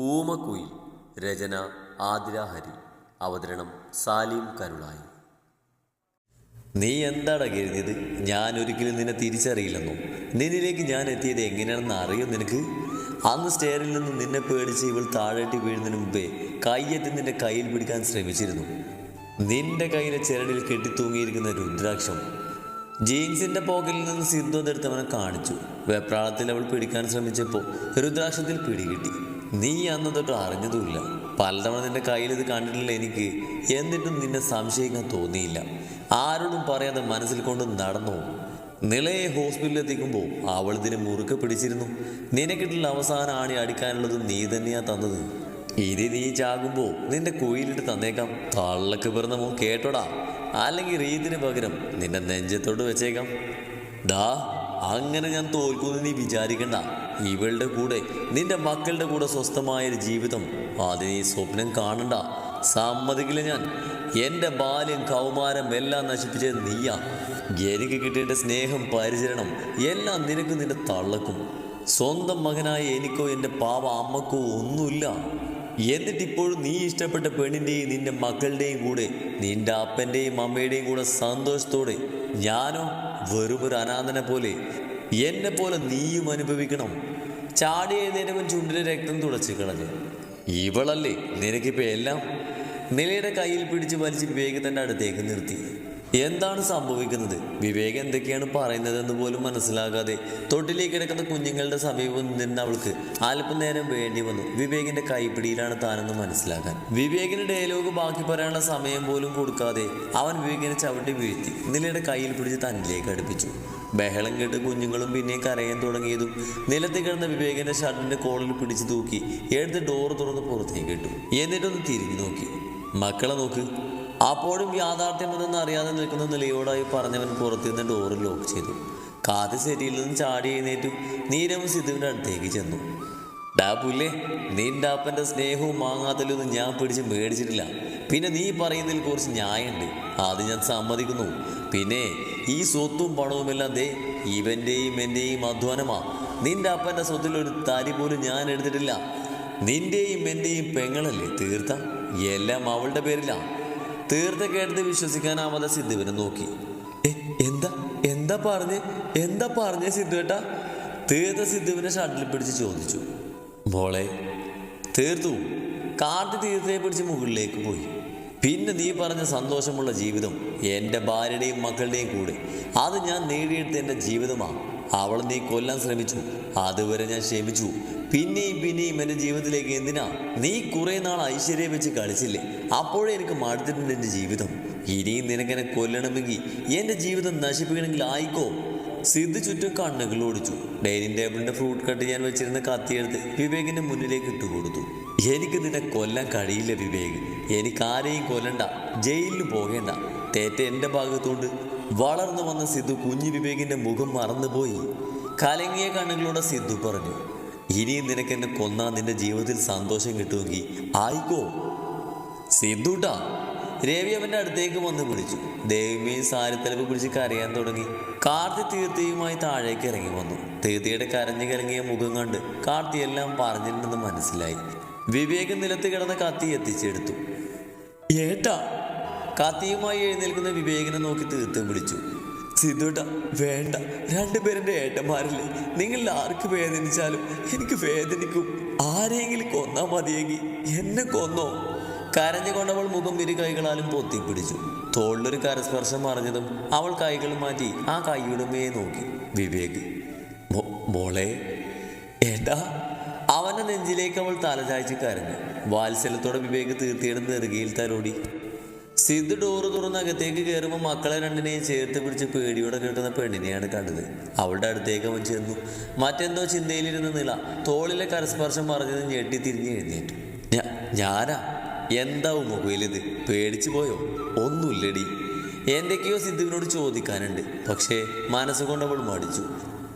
ഊമക്കുയിൽ രചന ആതിര ഹരി അവതരണം സാലിം കരുളായി. നീ എന്താടാ കരുതിയത്? ഞാൻ ഒരിക്കലും നിന്നെ തിരിച്ചറിയില്ലെന്നും? നിന്നിലേക്ക് ഞാൻ എത്തിയത് എങ്ങനെയാണെന്ന് അറിയോ നിനക്ക്? അന്ന് സ്റ്റെയറിൽ നിന്ന് നിന്നെ പേടിച്ച് ഇവൾ താഴേട്ടി വീഴുന്നതിന് മുമ്പേ കയ്യെത്തി നിന്റെ കയ്യിൽ പിടിക്കാൻ ശ്രമിച്ചിരുന്നു. നിന്റെ കയ്യിലെ ചിരടിൽ കെട്ടിത്തൂങ്ങിയിരിക്കുന്ന രുദ്രാക്ഷം ജീൻസിന്റെ പോക്കറ്റിൽ നിന്ന് സിദ്ധു അതെടുത്ത് കാണിച്ചു. വെപ്രാളത്തിൽ അവൾ പിടിക്കാൻ ശ്രമിച്ചപ്പോൾ രുദ്രാക്ഷത്തിൽ പിടികിട്ടി. നീ അന്ന് തൊട്ട് അറിഞ്ഞതുമില്ല. പലതവണ നിന്റെ കയ്യിൽ ഇത് കണ്ടിട്ടില്ല എനിക്ക്. എന്നിട്ടും നിന്നെ സംശയിക്കാൻ തോന്നിയില്ല. ആരോടും പറയാതെ മനസ്സിൽ കൊണ്ട് നടന്നു. നിളയെ ഹോസ്പിറ്റലിൽ എത്തിക്കുമ്പോൾ അവൾ ഇതിനെ മുറുക്കെ പിടിച്ചിരുന്നു. നിനക്കിട്ടുള്ള അവസാന ആണി അടിക്കാനുള്ളത് നീ തന്നെയാ തന്നത്. ഇത് നീ ചാകുമ്പോൾ നിന്റെ കുയിലിട്ട് തന്നേക്കാം. തള്ളക്ക് പിറന്ന മോ കേട്ടോടാ. അല്ലെങ്കിൽ റീതിന് പകരം നിന്റെ നെഞ്ചത്തോട് വെച്ചേക്കാം. ഡാ അങ്ങനെ ഞാൻ തോൽക്കുന്നു നീ വിചാരിക്കണ്ട. ഇവളുടെ കൂടെ നിന്റെ മക്കളുടെ കൂടെ സ്വസ്ഥമായൊരു ജീവിതം അത് നീ സ്വപ്നം കാണണ്ട. സമ്മതിക്കില്ല ഞാൻ. എന്റെ ബാല്യം കൗമാരം എല്ലാം നശിപ്പിച്ചത് നീയാ. എനിക്ക് കിട്ടിയിട്ട് സ്നേഹം പരിചരണം എല്ലാം നിനക്ക് നിന്റെ തള്ളക്കും. സ്വന്തം മകനായ എനിക്കോ എന്റെ പാവ അമ്മക്കോ ഒന്നുമില്ല. എന്നിട്ടിപ്പോഴും നീ ഇഷ്ടപ്പെട്ട പെണ്ണിന്റെയും നിന്റെ മക്കളുടെയും കൂടെ നിന്റെ അപ്പന്റെയും അമ്മയുടെയും കൂടെ സന്തോഷത്തോടെ ഞാനോ വെറും ഒരു അനാഥനെ പോലെ എന്നെ പോലെ നീയും അനുഭവിക്കണം. ചാടി എഴുന്നേറ്റവൻ ചുണ്ടിലെ രക്തം തുടച്ചു കളഞ്ഞു. ഇവളല്ലേ നിനക്കിപ്പോ എല്ലാം? നിലയുടെ കയ്യിൽ പിടിച്ച് വലിച്ച് വിവേകത്തിന്റെ അടുത്തേക്ക് നിർത്തി. എന്താണ് സംഭവിക്കുന്നത്? വിവേക് എന്തൊക്കെയാണ് പറയുന്നതെന്ന് പോലും മനസ്സിലാകാതെ തൊട്ടിലേക്ക് കിടക്കുന്ന കുഞ്ഞുങ്ങളുടെ സമീപം നിന്ന് അവൾക്ക് അല്പനേരം വേണ്ടി വന്നു. വിവേകിന്റെ കൈപ്പിടിയിലാണ് താനെന്ന് മനസ്സിലാക്കാൻ. വിവേകിന് ഡയലോഗ് ബാക്കി പറയാനുള്ള സമയം പോലും കൊടുക്കാതെ അവൻ വിവേകിനെ ചവിട്ടി വീഴ്ത്തി. നിലയുടെ കയ്യിൽ പിടിച്ച് തന്നിലേക്ക് അടുപ്പിച്ചു. ബഹളം കേട്ട് കുഞ്ഞുങ്ങളും പിന്നെ കരയാൻ തുടങ്ങിയതും നിലത്ത് കിടന്ന വിവേകിന്റെ ഷർട്ടിന്റെ കോളിൽ പിടിച്ചു തൂക്കി എടുത്ത് ഡോറ് തുറന്ന് പുറത്തേക്ക് ഇട്ടു. എന്നിട്ടൊന്ന് തിരിഞ്ഞു നോക്കി. മക്കളെ നോക്ക്. അപ്പോഴും യാഥാർത്ഥ്യം എന്തെന്ന് അറിയാതെ നിൽക്കുന്ന നിലയോടായി പറഞ്ഞവൻ പുറത്തുനിന്ന് ഡോറ് ലോക്ക് ചെയ്തു. കാത് ശരിയിൽ നിന്ന് ചാടി എഴുന്നേറ്റു. നീരവ് സിദ്ധുവിന്റെ അടുത്തേക്ക് ചെന്നു. ഡാപ്പുല്ലേ അപ്പന്റെ സ്നേഹവും മാങ്ങാത്തലൊന്നും ഞാൻ പിടിച്ച് മേടിച്ചിട്ടില്ല. പിന്നെ നീ പറയുന്നതിൽ കുറച്ച് ന്യായമുണ്ട്. അത് ഞാൻ സമ്മതിക്കുന്നു. പിന്നെ ഈ സ്വത്തും പണവും എല്ലാം ദേ ഇവന്റെയും എന്റെയും അധ്വാനമാ. നിന്റെ അപ്പന്റെ സ്വത്തിൽ ഒരു തരി പോലും ഞാൻ എടുത്തിട്ടില്ല. നിന്റെയും എന്റെയും പെങ്ങളല്ലേ തീർത്ത? എല്ലാം അവളുടെ പേരിലാ. തീർത്ത കേട്ടത് വിശ്വസിക്കാനാവാതെ സിദ്ധുവിനെ നോക്കി. "എ, എന്താ എന്താ പറഞ്ഞ് എന്താ പറഞ്ഞ സിദ്ധുവേട്ടാ തീർത്ത സിദ്ധുവിനെ ഷട്ടിൽ പിടിച്ച് ചോദിച്ചു. മോളെ തീർത്തു. കാർത്തി തീർത്ഥയെ പിടിച്ച് മുകളിലേക്ക് പോയി. പിന്നെ നീ പറഞ്ഞ സന്തോഷമുള്ള ജീവിതം എന്റെ ഭാര്യയുടെയും മക്കളുടെയും കൂടെ. അത് ഞാൻ നേടിയെടുത്ത എന്റെ ജീവിതമാണ് അവൾ നീ കൊല്ലാൻ ശ്രമിച്ചു. അതുവരെ ഞാൻ ക്ഷമിച്ചു. പിന്നെയും പിന്നെയും എന്റെ ജീവിതത്തിലേക്ക് എന്തിനാ? നീ കുറെ നാൾ ഐശ്വര്യം വെച്ച് കളിച്ചില്ലേ? അപ്പോഴേ എനിക്ക് മടുത്തിട്ടുണ്ട് എന്റെ ജീവിതം. ഇനിയും നിനക്കെന്നെ കൊല്ലണമെങ്കിൽ എന്റെ ജീവിതം നശിപ്പിക്കണമെങ്കിൽ ആയിക്കോ. സിദ്ധു ചുറ്റും കണ്ണുകൾ ഓടിച്ചു. ഡൈനിങ് ടേബിളിന്റെ ഫ്രൂട്ട് കട്ട് ഞാൻ വെച്ചിരുന്ന കത്തിയെടുത്ത് വിവേകിന്റെ മുന്നിലേക്ക് ഇട്ടുകൊടുത്തു എനിക്ക് നിന്നെ കൊല്ലാൻ കഴിയില്ല വിവേക്. എനിക്കാരെയും കൊല്ലണ്ട. ജയിലിൽ പോകേണ്ട. തേറ്റ എന്റെ ഭാഗത്തോണ്ട്. വളർന്നു വന്ന സിദ്ധു കുഞ്ഞു വിവേകിന്റെ മുഖം മറന്നുപോയി. കലങ്ങിയ കണ്ണുകളോടെ സിദ്ധു പറഞ്ഞു ഇനിയും നിനക്ക് എന്നെ കൊന്നാ നിന്റെ ജീവിതത്തിൽ സന്തോഷം കിട്ടുമെങ്കിൽ ആയിക്കോ. സിദ്ധുട്ടാ രവി അവന്റെ അടുത്തേക്ക് വന്ന് പിടിച്ചു ദേവിയും സാരിത്തലപ്പ് പിടിച്ച് കരയാൻ തുടങ്ങി. കാർത്തി തീർത്ഥയുമായി താഴേക്ക് ഇറങ്ങി വന്നു. തീർത്ഥയുടെ കരഞ്ഞു കലങ്ങിയ മുഖം കണ്ട് കാർത്തി എല്ലാം പറഞ്ഞിട്ടുണ്ടെന്ന് മനസ്സിലായി. വിവേക് നിലത്ത് കിടന്ന കത്തി എത്തിച്ചെടുത്തു. ഏട്ടാ കത്തിയുമായി എഴുന്നേൽക്കുന്ന വിവേകിനെ നോക്കി തീർത്തും വിളിച്ചു. സിദ്ധുട്ട വേണ്ട. രണ്ടുപേരുടെ ഏട്ടന്മാരില്ലേ? നിങ്ങൾ ആർക്ക് വേദനിച്ചാലും എനിക്ക് വേദനിക്കും. ആരെങ്കിലും കൊന്നാ മതിയെങ്കിൽ എന്നെ കൊന്നോ? കരഞ്ഞു കൊണ്ടവൾ മുഖം ഇരു കൈകളാലും പൊത്തിപ്പിടിച്ചു. തോളിലൊരു കരസ്പർശം അറിഞ്ഞതും അവൾ കൈകൾ മാറ്റി ആ കൈയുടമയെ നോക്കി. വിവേക് "മോ- മോളെ ഏട്ടാ. അവന്റെ നെഞ്ചിലേക്ക് അവൾ തലചായ്ച്ച് കരഞ്ഞു. വാത്സല്യത്തോടെ വിവേക് തീർത്തിയുടെ നെറുകയിൽ തലോടി. സിദ്ധു ഡോറ് തുറന്ന് അകത്തേക്ക് കയറുമ്പോൾ മക്കളെ രണ്ടിനെയും ചേർത്ത് പിടിച്ച് പേടിയോടെ കിട്ടുന്ന പെണ്ണിനെയാണ് കണ്ടത്. അവളുടെ അടുത്തേക്ക് അവൻ ചെന്നു. മറ്റെന്തോ ചിന്തയിലിരുന്ന നില തോളിലെ കരസ്പർശം പറഞ്ഞത് ഞെട്ടി തിരിഞ്ഞ് എഴുന്നേറ്റു. "ഞാ- ഞാനാ? എന്താവും മൊബൈലിത് പേടിച്ചു പോയോ? ഒന്നുമില്ലടി. എന്തൊക്കെയോ സിദ്ധുവിനോട് ചോദിക്കാനുണ്ട്. പക്ഷേ മനസ്സുകൊണ്ട് അവൾ മടിച്ചു.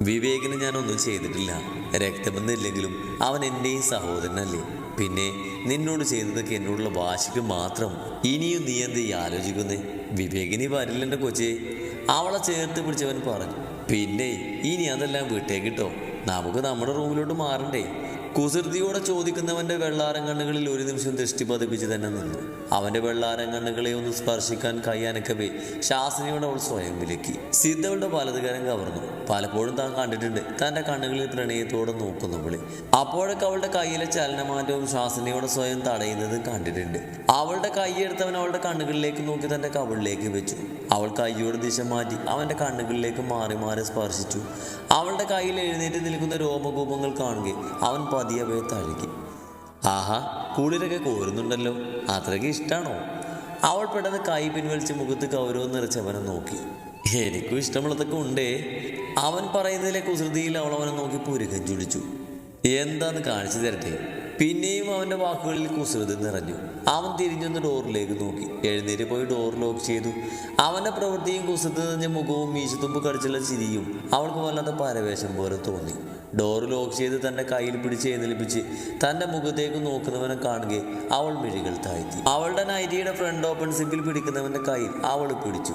വിവേകിന് ഞാനൊന്നും ചെയ്തിട്ടില്ല. രക്തബന്ധമില്ലെങ്കിലും അവൻ എന്റെയും സഹോദരനല്ലേ. പിന്നെ നിന്നോട് ചെയ്തതൊക്കെ എന്നോടുള്ള വാശിക്ക് മാത്രം ഇനിയും നീ എന്ത് ആലോചിക്കുന്നേ. വിവേകിനി വരില്ലെന്റെ കൊച്ചേ. അവളെ ചേർത്ത് പിടിച്ചവൻ പറഞ്ഞു പിന്നെ ഇനി അതെല്ലാം വിട്ടേക്കിട്ടോ നമുക്ക് നമ്മുടെ റൂമിലോട്ട് മാറണ്ടേ. കുസൃതിയോടെ ചോദിക്കുന്നവന്റെ വെള്ളാരം കണ്ണുകളിൽ ഒരു നിമിഷം ദൃഷ്ടി പതിപ്പിച്ച് തന്നെ നിന്നു. അവന്റെ വെള്ളാരം കണ്ണുകളെ ഒന്ന് സ്പർശിക്കാൻ കൈയാനക്കവേ ശാസനയോടെ അവൾ സ്വയം വിലക്കി. സിദ്ധവളുടെ വലതുകരം കവർന്നു. പലപ്പോഴും താൻ കണ്ടിട്ടുണ്ട് തന്റെ കണ്ണുകളിൽ പ്രണയത്തോടെ നോക്കുന്നു നോക്കുന്നവളെ അപ്പോഴൊക്കെ അവളുടെ കയ്യിലെ ചലനമാറ്റവും ശാസനയോടെ സ്വയം തടയുന്നതും കണ്ടിട്ടുണ്ട്. അവളുടെ കൈയെടുത്തവൻ അവളുടെ കണ്ണുകളിലേക്ക് നോക്കി തന്റെ കവിളിലേക്ക് വെച്ചു. അവൾ കയ്യോട് ദിശ മാറ്റി അവന്റെ കണ്ണുകളിലേക്ക് മാറി മാറി സ്പർശിച്ചു. അവളുടെ കയ്യിൽ എഴുന്നേറ്റ് നിൽക്കുന്ന രോമകൂപങ്ങൾ കാണുകയും അവൻ പതിയെ പോയി തഴുകി. ആഹാ കുളിരൊക്കെ കോരുന്നുണ്ടല്ലോ. അത്രയ്ക്ക് ഇഷ്ടമാണോ അവൾ പെട്ടെന്ന് കൈ പിൻവലിച്ച് മുഖത്ത് കൗരവം നിറച്ചവനെ നോക്കി. എനിക്കും ഇഷ്ടമുള്ളതൊക്കെ ഉണ്ടേ. അവൻ പറയുന്നതിലെ കുസൃതിയിൽ അവൾ അവനെ നോക്കി പുരുകം ചുളിച്ചു. എന്താന്ന് കാണിച്ചു തരട്ടെ? പിന്നെയും അവന്റെ വാക്കുകളിൽ കുസൃതി നിറഞ്ഞു. അവൻ തിരിഞ്ഞൊന്ന് ഡോറിലേക്ക് നോക്കി. എഴുന്നേറ്റ് പോയി ഡോർ ലോക്ക് ചെയ്തു. അവന്റെ പ്രവൃത്തിയും കുസൃതി നിറഞ്ഞ മുഖവും മീശത്തുമ്പ് കടിച്ചുള്ള ചിരിയും അവൾക്ക് വല്ലാത്ത പരവേശം പോലെ തോന്നി. ഡോർ ലോക്ക് ചെയ്ത് തന്റെ കയ്യിൽ പിടിച്ച് എഴുന്നേൽപ്പിച്ച് തന്റെ മുഖത്തേക്ക് നോക്കുന്നവനെ കാണുക അവൾ മിഴികൾ താഴ്ത്തി. അവളുടെ നൈറ്റിയുടെ ഫ്രണ്ട് ഓപ്പൺ സിപ്പിൽ പിടിക്കുന്നവന്റെ കയ്യിൽ അവൾ പിടിച്ചു.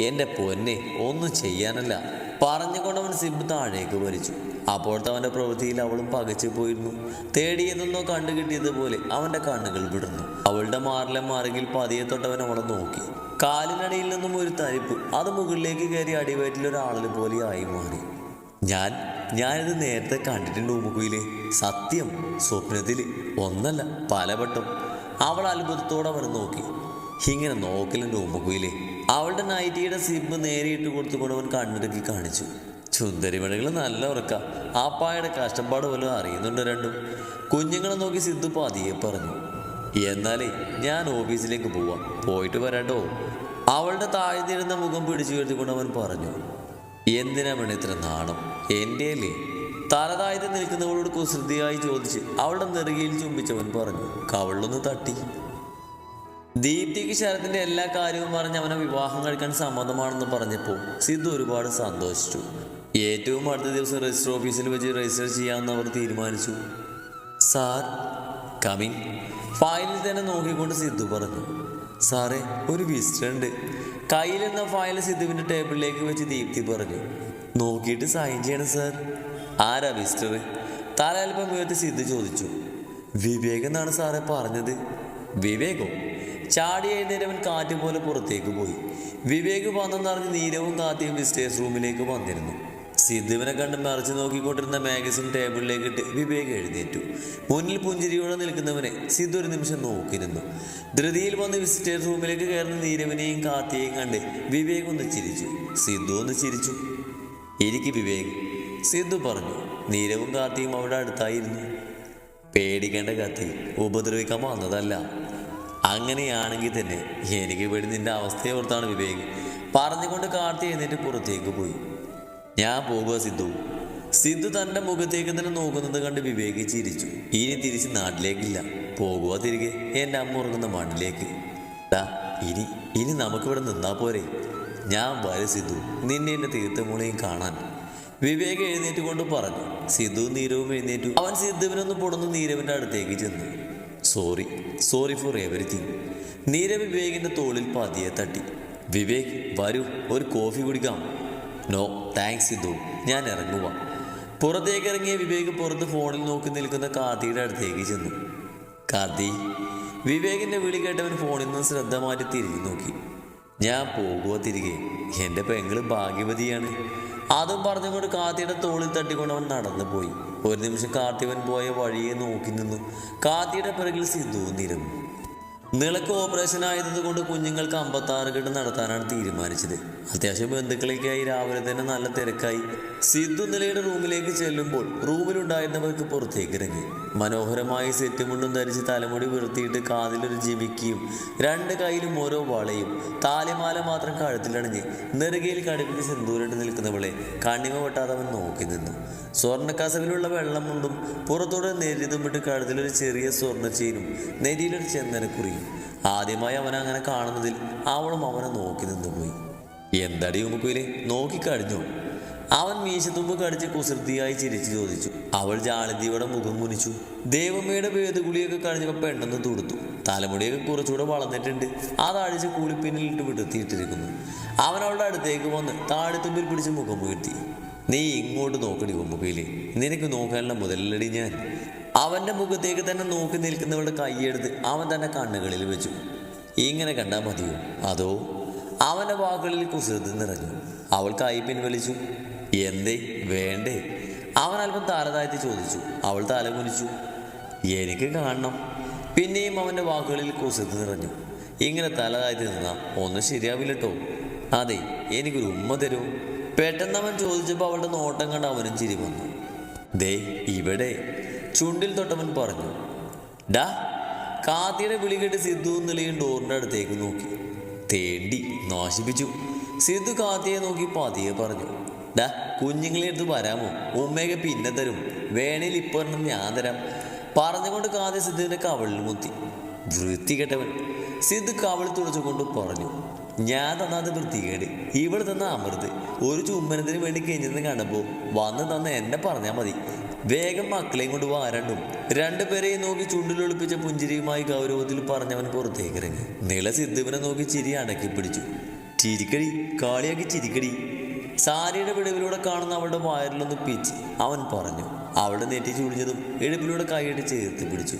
എന്റെ പൊന്നെ ഒന്നും ചെയ്യാനല്ല പറഞ്ഞുകൊണ്ടവൻ സിബ് താഴേക്ക് വലിച്ചു. അപ്പോഴത്തെ അവന്റെ പ്രവൃത്തിയിൽ അവളും പകച്ചു പോയിരുന്നു. തേടിയതെന്നോ കണ്ടു കിട്ടിയതുപോലെ അവന്റെ കണ്ണുകൾ വിടർന്നു. അവളുടെ മാറിലെ മാറികിൽ പതിയെ തൊട്ടവൻ അവളെ നോക്കി. കാലിനടിയിൽ നിന്നും ഒരു തരിപ്പ് അത് മുകളിലേക്ക് കയറി അടിവയറ്റിൽ പോലെ ആയി മാറി. ഞാൻ ഞാനിത് നേരത്തെ കണ്ടിട്ടുണ്ട് ഉമുക്കുയിലെ. സത്യം സ്വപ്നത്തിൽ ഒന്നല്ല പലവട്ടം. അവൾ അത്ഭുതത്തോടെ അവനെ നോക്കി. ഇങ്ങനെ നോക്കലുണ്ട് ഉമ്മക്കുയിലെ അവളുടെ നൈറ്റിയുടെ സിബ് നേരിട്ട് കൊടുത്തുകൊണ്ട് അവൻ കണ്ണിറുക്കി കാണിച്ചു. ചുന്തരിമണികൾ നല്ല ഉറക്ക. ആപ്പായുടെ കഷ്ടപ്പാട് പോലും അറിയുന്നുണ്ട് രണ്ടും? കുഞ്ഞുങ്ങളെ നോക്കി സിദ്ധു പതിയെ പറഞ്ഞു. എന്നാലേ ഞാൻ ഓഫീസിലേക്ക് പോവാം. പോയിട്ട് വരാട്ടോ. അവളുടെ താഴ്ന്നിരുന്ന മുഖം പിടിച്ചു കയറ്റിക്കൊണ്ട് അവൻ പറഞ്ഞു. എന്തിനാ വേണം ഇത്ര നാണം? എന്റെ അല്ലേ തലതായത് നിൽക്കുന്നവളോട് കുസൃതിയായി ചോദിച്ച് അവളുടെ നെറുകയിൽ ചുംബിച്ചവൻ പറഞ്ഞു കവളൊന്ന് തട്ടി. ദീപ്തിക്ക് ശരത്തിന്റെ എല്ലാ കാര്യവും പറഞ്ഞ് അവനെ വിവാഹം കഴിക്കാൻ സമ്മതമാണെന്ന് പറഞ്ഞപ്പോൾ സിദ്ധു ഒരുപാട് സന്തോഷിച്ചു. ഏറ്റവും അടുത്ത ദിവസം രജിസ്റ്റർ ഓഫീസിൽ വെച്ച് രജിസ്റ്റർ ചെയ്യാമെന്ന് അവർ തീരുമാനിച്ചു. സാർ കമിൻ ഫയലിൽ തന്നെ നോക്കിക്കൊണ്ട് സിദ്ധു പറഞ്ഞു സാറേ ഒരു വിസ്റ്റർ ഉണ്ട്. കയ്യിലെന്ന ഫയൽ സിദ്ധുവിന്റെ ടേബിളിലേക്ക് വെച്ച് ദീപ്തി പറഞ്ഞു. നോക്കിയിട്ട് സൈൻ ചെയ്യണം സർ ആരാ മിസ്റ്റർ തല അല്പം ഉയർത്തി സിദ്ധു ചോദിച്ചു. വിവേക് എന്നാണ് സാറെ പറഞ്ഞത്? വിവേകോ? ചാടി എഴുന്നേരവൻ കാറ്റ് പോലെ പുറത്തേക്ക് പോയി. വിവേക് വന്നെന്നറിഞ്ഞ് നീരവും കാത്തിയും മിസ്റ്റേഴ്സ് റൂമിലേക്ക് വന്നിരുന്നു. സിദ്ധുവിനെ കണ്ട് മറിച്ച് നോക്കിക്കൊണ്ടിരുന്ന മാഗസിൻ ടേബിളിലേക്ക് ഇട്ട് വിവേക് എഴുന്നേറ്റു. മുന്നിൽ പുഞ്ചിരിയോടെ നിൽക്കുന്നവനെ സിദ്ധു ഒരു നിമിഷം നോക്കിയിരുന്നു. ധൃതിയിൽ വന്ന് വിസിറ്റേഴ്സ് റൂമിലേക്ക് കയറുന്ന നീരവിനെയും കാത്തിയെയും കണ്ട് വിവേക് ഒന്ന് ചിരിച്ചു. സിദ്ധു ഒന്ന് ചിരിച്ചു. എനിക്ക് വിവേക് സിദ്ധു പറഞ്ഞു. നീരവും കാത്തിയും അവിടെ അടുത്തായിരുന്നു. പേടിക്കേണ്ട കത്തി ഉപദ്രവിക്കാൻ വന്നതല്ല. അങ്ങനെയാണെങ്കിൽ തന്നെ എനിക്ക് ഇവിടെ നിന്റെ അവസ്ഥയെ ഓർത്താണ് വിവേക്. പറഞ്ഞുകൊണ്ട് കാർത്തി എന്നിട്ട് പുറത്തേക്ക് പോയി. ഞാൻ പോകുക സിദ്ധു സിദ്ധു തന്റെ മുഖത്തേക്ക് തന്നെ നോക്കുന്നത് കണ്ട് വിവേക് ചിരിച്ചു. ഇനി തിരിച്ച് നാട്ടിലേക്കില്ല. പോകുക തിരികെ. എന്റെ അമ്മ ഉറങ്ങുന്ന മണ്ണിലേക്ക്. ദാ ഇനി ഇനി നമുക്കിവിടെ നിന്നാ പോരെ. ഞാൻ വരും സിദ്ധു നിന്നെ എന്റെ തീർത്ഥമൂളയും കാണാൻ. വിവേക് എഴുന്നേറ്റ് കൊണ്ട് പറഞ്ഞു. സിദ്ധു നീരവും എഴുന്നേറ്റു. അവൻ സിദ്ധുവിനൊന്ന് പൊടുന്നു നീരവിന്റെ അടുത്തേക്ക് ചെന്നു. Sorry sorry for everything Neerav വിവേകിന്റെ തോളിൽ പതിയെ തട്ടി. വിവേക് വരൂ ഒരു കോഫി കുടിക്കാം. നോ താങ്ക്സ് സിദ്ധു ഞാൻ ഇറങ്ങുക പുറത്തേക്ക് ഇറങ്ങിയ വിവേക് പുറത്ത് ഫോണിൽ നോക്കി നിൽക്കുന്ന കാർത്തിയുടെ അടുത്തേക്ക് ചെന്നു. കാർത്തി വിവേകിന്റെ വിളി കേട്ടവൻ ഫോണിൽ നിന്ന് ശ്രദ്ധ മാറ്റി തിരിഞ്ഞു നോക്കി. ഞാൻ പോകുക തിരികെ. എന്റെ പെങ്ങൾ ഭാഗ്യവതിയാണ്. അതും പറഞ്ഞുകൊണ്ട് കാർത്തിയുടെ തോളിൽ തട്ടിക്കൊണ്ട് അവൻ നടന്നു പോയി. ഒരു നിമിഷം കാർത്തിവൻ പോയ വഴിയെ നോക്കി നിന്നു കാർത്തിയുടെ പിറകിൽ സിദ്ധു നിരന്നു. നിളക്ക് ഓപ്പറേഷൻ ആയതുകൊണ്ട് കുഞ്ഞുങ്ങൾക്ക് അമ്പത്താറ് കെട്ട് നടത്താനാണ് തീരുമാനിച്ചത്. അത്യാവശ്യം ബന്ധുക്കളൊക്കെയായി രാവിലെ തന്നെ നല്ല തിരക്കായി. സിദ്ധു നിലയുടെ റൂമിലേക്ക് ചെല്ലുമ്പോൾ റൂമിലുണ്ടായിരുന്നവർക്ക് പുറത്തേക്ക് ഇറങ്ങി. മനോഹരമായി സെറ്റ് മുണ്ടും ധരിച്ച് തലമുടി വീർത്തിയിട്ട് കാതിലൊരു ജിമിക്കിയും രണ്ട് കയ്യിലും ഓരോ വളയും. താലിമാല മാത്രം കഴുത്തിലണിഞ്ഞ് നെറുകയിൽ കടുപ്പിച്ച് സിന്ദൂരിട്ട് നിൽക്കുന്നവളെ കണ്ണിമ വെട്ടാതെ അവൻ നോക്കി നിന്നു. സ്വർണക്കസവിലുള്ള വെള്ളം മുണ്ടും പുറത്തോടെ നെരിതും വിട്ട് കഴുത്തിലൊരു ചെറിയ സ്വർണ ചെയിനും നെരിയിലൊരു ചന്ദനക്കുറിയും ആദ്യമായി അവൻ അങ്ങനെ കാണുന്നതിൽ അവളും അവനെ നോക്കി നിന്നുപോയി എന്തടി ഉമുക്കുയിലെ നോക്കിക്കഴിഞ്ഞു അവൻ മീശത്തുമ്പ് കടിച്ച് കുസൃതിയായി ചിരിച്ചു ചോദിച്ചു. അവൾ ജാളിതിയുടെ മുഖം കുനിച്ചു. ദേവമ്മയുടെ വേദഗുളിയൊക്കെ കഴിഞ്ഞപ്പോൾ പെട്ടെന്ന് തുടുത്തു. തലമുടിയൊക്കെ കുറച്ചുകൂടെ വളർന്നിട്ടുണ്ട്. അത് അഴിച്ച് കൂളിപ്പിന്നിലിട്ട് വിടുത്തിയിട്ടിരിക്കുന്നു അവൻ അവളുടെ അടുത്തേക്ക് വന്ന് താഴെത്തുമ്പിൽ പിടിച്ച് മുഖം ഉയർത്തി. നീ ഇങ്ങോട്ട് നോക്കടി കൊമ്പുകയിൽ നിനക്ക് നോക്കാനുള്ള മുതലടി ഞാൻ. അവന്റെ മുഖത്തേക്ക് തന്നെ നോക്കി നിൽക്കുന്നവളുടെ കൈയെടുത്ത് അവൻ തന്നെ കണ്ണുകളിൽ വെച്ചു. ഇങ്ങനെ കണ്ടാൽ മതിയോ? അതോ? അവന്റെ വാക്കുകളിൽ കുസൃതി നിറഞ്ഞു. അവൾ കൈ പിൻവലിച്ചു. എന്തേ? വേണ്ടേ? അവൻ അല്പം താരതാഴ്ത്തി ചോദിച്ചു. അവൾ തല കുനിച്ചു എനിക്ക് കാണണം. പിന്നെയും അവന്റെ വാക്കുകളിൽ കുസൃതി നിറഞ്ഞു. ഇങ്ങനെ തലതാഴ്ത്തി നിന്നാ ഒന്നും ശരിയാവില്ല കേട്ടോ അതെ എനിക്കൊരു ഉമ്മ തരൂ. പെട്ടെന്ന് അവൻ ചോദിച്ചപ്പോൾ അവളുടെ നോട്ടം കണ്ട് അവനും ചിരി വന്നു. ദേ ഇവിടെ. ചുണ്ടിൽ തൊട്ടവൻ പറഞ്ഞു. ഡാ കാത്തിയുടെ വിളി കേട്ട് സിദ്ധു നിലയും ഡോറിന്റെ അടുത്തേക്ക് നോക്കി. തേണ്ടി നാശിപ്പിച്ചു. സിദ്ധു കാത്തിയെ നോക്കി പതിയെ പറഞ്ഞു. ഡാ കുഞ്ഞുങ്ങളെ എടുത്ത് വരാമോ? ഉമ്മയൊക്കെ പിന്നെ തരും. വേണേൽ ഇപ്പൊ ഒരെണ്ണം ഞാൻ തരാം. പറഞ്ഞുകൊണ്ട് കാതെ സിദ്ധുവിന്റെ കവളിൽ മുത്തി. വൃത്തി കെട്ടവൻ സിദ്ധു കവൾ തുടച്ചുകൊണ്ട് പറഞ്ഞു ഞാൻ തന്നാത് വൃത്തികേട്. ഇവിടെ തന്ന അമൃത്. ഒരു ചുമ്മനത്തിന് വേണ്ടി കഴിഞ്ഞെന്ന് കണ്ടപ്പോൾ വന്ന് തന്ന എന്നെ പറഞ്ഞാൽ മതി. വേഗം മക്കളെയും കൊണ്ട് വാരണ്ടും രണ്ടുപേരെയും നോക്കി ചുണ്ടിലൊളിപ്പിച്ച പുഞ്ചിരിയുമായി ഗൗരവത്തിൽ പറഞ്ഞവൻ പുറത്തേക്ക് ഇറങ്ങി. നില സിദ്ധുവിനെ നോക്കി ചിരി അടക്കി പിടിച്ചു ചിരിക്കടി കാളിയാക്കി ചിരിക്കടി. സാരിയുടെ വിടവിലൂടെ കാണുന്ന അവളുടെ വയറിലൊന്ന് പിച്ച്. അവൻ പറഞ്ഞു അവളുടെ നെറ്റി ചുളിഞ്ഞതും ഇടുപ്പിലൂടെ കൈയിട്ട് ചേർത്ത് പിടിച്ചു.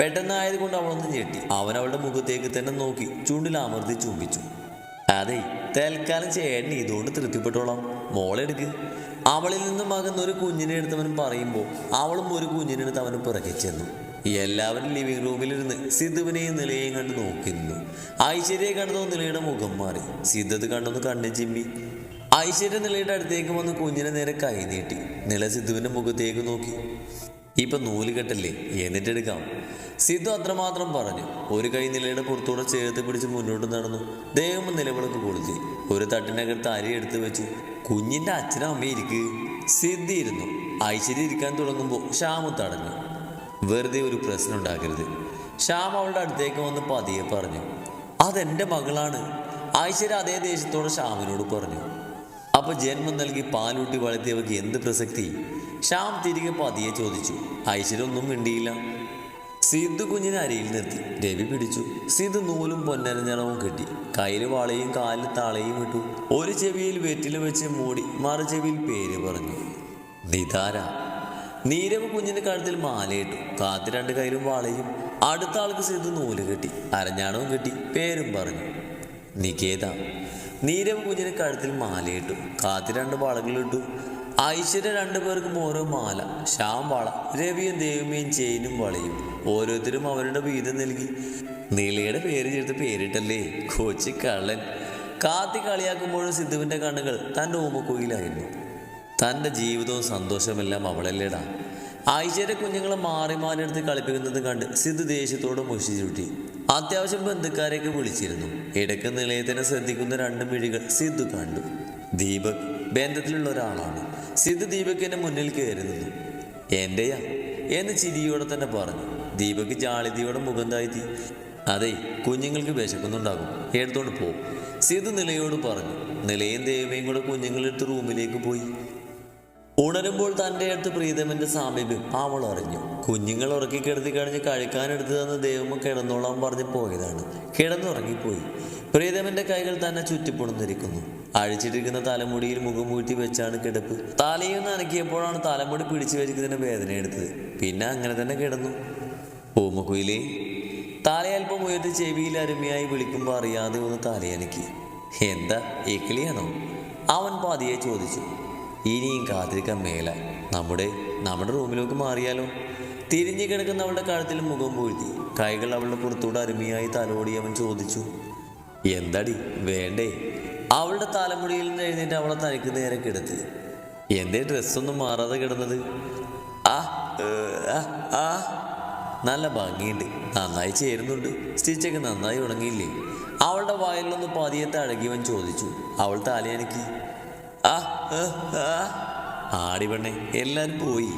പെട്ടെന്നായതുകൊണ്ട് അവളൊന്ന് ഞെട്ടി. അവൻ അവളുടെ മുഖത്തേക്ക് തന്നെ നോക്കി ചുണ്ടിൽ അമർത്തി ചുംബിച്ചു. അതെ തൽക്കാലം ചേട്ടൻ ഇതുകൊണ്ട് തൃപ്തിപ്പെട്ടോളാം. മോളെടുക്ക് അവളിൽ നിന്നും മകൻ ഒരു കുഞ്ഞിനെ എടുത്തവൻ പറയുമ്പോൾ അവളും ഒരു കുഞ്ഞിനെ എടുത്ത് അവന് പിറകെ ചെന്നു. എല്ലാവരും ലിവിംഗ് റൂമിലിരുന്ന് സിദ്ധുവിനെയും നിലയെയും കണ്ട് നോക്കിയിരുന്നു ഐശ്വര്യയെ കണ്ടതോ നിലയുടെ മുഖം മാറി. സിദ്ധത് കണ്ടൊന്ന് കണ്ണു ചിമ്മി ഐശ്വര്യ നിലയുടെ അടുത്തേക്ക് വന്ന് കുഞ്ഞിനെ നേരെ കൈ നീട്ടി. നില സിദ്ധുവിന്റെ മുഖത്തേക്ക് നോക്കി. ഇപ്പൊ നൂൽ കെട്ടല്ലേ? എന്നിട്ടെടുക്കാം സിദ്ധു അത്രമാത്രം പറഞ്ഞു. ഒരു കൈ നിലയുടെ പുറത്തൂടെ ചേർത്ത് പിടിച്ച് മുന്നോട്ട് നടന്നു. ദേഹം നിലവിളക്ക് കൊളുത്തി. ഒരു തട്ടിനകത്ത് അരി എടുത്തു വെച്ചു. കുഞ്ഞിന്റെ അച്ഛനും അമ്മയും ഇരിക്ക്. സിദ്ധി ഇരുന്നു. ഐശ്വര്യ ഇരിക്കാൻ തുടങ്ങുമ്പോൾ ശ്യാമു തടഞ്ഞു. വെറുതെ ഒരു പ്രശ്നം ഉണ്ടാക്കരുത്. ശ്യാം അവളുടെ അടുത്തേക്ക് വന്ന് പതിയെ പറഞ്ഞു. അതെന്റെ മകളാണ്. ഐശ്വര്യ അതേ ദേഷ്യത്തോടെ ശ്യാമിനോട് പറഞ്ഞു. അപ്പൊ ജന്മം നൽകി പാലൂട്ടി വളർത്തിയവർക്ക് എന്ത് പ്രസക്തി? ശ്യാം തിരികെ പതിയെ ചോദിച്ചു. ഐശ്വര്യൊന്നും മിണ്ടിയില്ല. സിദ്ധു കുഞ്ഞിനെ അരിയിൽ നിർത്തി. രവി പിടിച്ചു. സിദ്ധു നൂലും പൊന്നരഞ്ഞളവും കെട്ടി. കയ്യിൽ വാളയും കാലിൽ താളയും ഇട്ടു. ഒരു ചെവിയിൽ വെറ്റില വെച്ച് മൂടി മറു ചെവിയിൽ പേര് പറഞ്ഞു. നിതാര. നീരവ് കുഞ്ഞിന്റെ കഴുത്തിൽ മാലയിട്ടു. കാത്തി രണ്ട് കയ്യിലും വാളയും. അടുത്ത ആൾക്ക് സിദ്ധു നൂൽ കെട്ടി. അരഞ്ഞാണവും കെട്ടി. പേരും പറഞ്ഞു. നികേത. നീരവ് കുഞ്ഞിന് കഴുത്തിൽ മാലയിട്ടു കാത്തി രണ്ട് വളകളിട്ടു ഐശ്വര്യ രണ്ടു പേർക്കും ഓരോ മാല. ശ്യാം വള രവിയും ദേവിയും ചെയിനും വളയും. ഓരോരുത്തരും അവരുടെ വീതം നൽകി. നീലയുടെ പേര് ചേർത്ത് പേരിട്ടല്ലേ? കൊച്ചി കള്ളൻ. കാത്തി കളിയാക്കുമ്പോഴും സിദ്ധുവിന്റെ കണ്ണുകൾ തന്റെ ഓമക്കുയിലായിരുന്നു. തന്റെ ജീവിതവും സന്തോഷമെല്ലാം അവളല്ലേടാ. ഐശ്വര്യ കുഞ്ഞുങ്ങളെ മാറി മാറി എടുത്ത് കളിപ്പിക്കുന്നത് കണ്ട് സിദ്ധു ദേഷ്യത്തോടെ മുഷി ചുട്ടി അത്യാവശ്യം ബന്ധുക്കാരെയൊക്കെ വിളിച്ചിരുന്നു. ഇടയ്ക്ക് നിലയത്തിനെ ശ്രദ്ധിക്കുന്ന രണ്ട് മിഴികൾ സിദ്ധു കണ്ടു. ദീപക് ബന്ധത്തിലുള്ള ഒരാളാണ്. സിദ്ധു ദീപക്കിന്റെ മുന്നിൽ കയറി നിന്നു. എന്ന് ചിരിയോടെ തന്നെ പറഞ്ഞു. ദീപക് ജാളിതിയോടെ മുഖം താഴ്ത്തി. അതെ കുഞ്ഞുങ്ങൾക്ക് വിശക്കുന്നുണ്ടാകും. എടുത്തോണ്ട് പോ. സിദ്ധു നിലയോട് പറഞ്ഞു. നിലയും ദേവയും കൂടെ കുഞ്ഞുങ്ങളെടുത്ത് റൂമിലേക്ക് പോയി. ഉണരുമ്പോൾ തന്റെ അടുത്ത് പ്രീതമന്റെ സാമീപ്യം അവൾ അറിഞ്ഞു. കുഞ്ഞുങ്ങൾ ഉറക്കി കിടത്തി കഴിഞ്ഞ് കഴിക്കാനെടുത്ത് തന്ന് ദൈവമ കിടന്നോളാൻ പറഞ്ഞ് പോയതാണ്. കിടന്നുറങ്ങിപ്പോയി. പ്രീതമന്റെ കൈകൾ തന്നെ ചുറ്റിപ്പുണർന്നിരിക്കുന്നു അഴിച്ചിട്ടിരിക്കുന്ന തലമുടിയിൽ മുഖം മൂഴ്ത്തി വെച്ചാണ് കിടപ്പ്. തലയിൽ നനക്കിയപ്പോഴാണ് തലമുടി പിടിച്ചു വെച്ചതിന് വേദന എടുത്തത്. പിന്നെ അങ്ങനെ തന്നെ കിടന്നു. ഓമക്കുയിലേ തലയൽപ്പം ഉയർത്തി ചെവിയിൽ അരുമയായി വിളിക്കുമ്പോൾ അറിയാതെ ഒന്ന് തലയനക്കി. എന്താ ഏക്കിളിയാണോ? അവൻ പതിയെ ചോദിച്ചു. ഇനിയും കാത്തിരിക്കാൻ മേല. നമ്മുടെ നമ്മുടെ റൂമിലേക്ക് മാറിയാലോ? തിരിഞ്ഞു കിടക്കുന്ന അവളുടെ കഴുത്തിൽ മുഖം പൂഴ്ത്തി. കൈകൾ അവളുടെ പുറത്തൂടെ അരുമയായി തലോടി അവൻ ചോദിച്ചു എന്താടി വേണ്ടേ? അവളുടെ തലമുടിയിൽ നിന്ന് എഴുന്നേറ്റ് അവളെ തനിക്ക് നേരെ കിടത്തി. എന്തേ ഡ്രസ്സൊന്നും മാറാതെ കിടന്നത്? ആ ആ, നല്ല ഭംഗിയുണ്ട്. നന്നായി ചേരുന്നുണ്ട്. സ്റ്റിച്ചൊക്കെ നന്നായി ഉണങ്ങിയില്ലേ? അവളുടെ വായിലൊന്ന് പതിയെ തഴകിയവൻ ചോദിച്ചു അവൾ തലയനക്കി. ആടി പെണ്ണെ എല്ലാരും പോയി.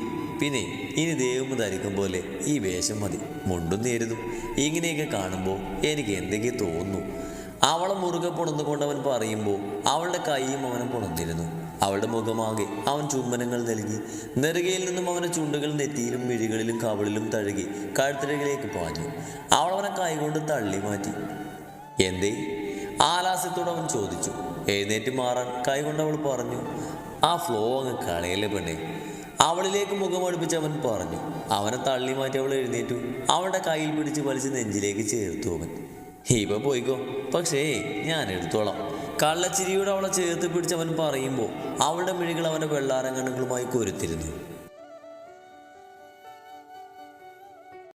പിന്നെ ഇനി ദൈവം ധരിക്കും പോലെ ഈ വേഷം മതി. മുണ്ടും നേരുന്നു. ഇങ്ങനെയൊക്കെ കാണുമ്പോൾ എനിക്ക് എന്തെങ്കിലും തോന്നുന്നു. അവളെ മുറുകെ പുണർന്നുകൊണ്ട് അവൻ പറയുമ്പോൾ അവളുടെ കൈയും അവനെ പുണർന്നിരുന്നു അവളുടെ മുഖമാകെ അവൻ ചുംബനങ്ങൾ നൽകി. നെറുകയിൽ നിന്നും അവന്റെ ചുണ്ടുകൾ നെറ്റിയിലും മിഴികളിലും കവളിലും തഴുകി കഴുത്തിരകിലേക്ക് പാഞ്ഞു. അവളവനെ അവനെ കൈകൊണ്ട് തള്ളി മാറ്റി. എന്തേ? ആലാസ്യത്തോടെ അവൻ ചോദിച്ചു എഴുന്നേറ്റ് മാറാൻ കൈകൊണ്ട് അവൾ പറഞ്ഞു ആ ഫ്ലോ അങ്ങ് കളയല്ലേ പെണ്ണെ. അവളിലേക്ക് മുഖം അവൻ പറഞ്ഞു അവനെ തള്ളി മാറ്റി അവൾ എഴുന്നേറ്റു. അവളുടെ കയ്യിൽ പിടിച്ച് വലിച്ച് നെഞ്ചിലേക്ക് ചേർത്തു അവൻ. ഇപ്പൊ പോയിക്കോ. പക്ഷേ ഞാൻ എടുത്തോളാം. കള്ളച്ചിരിയോട് അവളെ ചേർത്ത് പിടിച്ച് അവൻ പറയുമ്പോൾ അവളുടെ മിഴികൾ അവന്റെ വെള്ളാരം കണ്ണുകളുമായി കൊരുത്തിരുന്നു.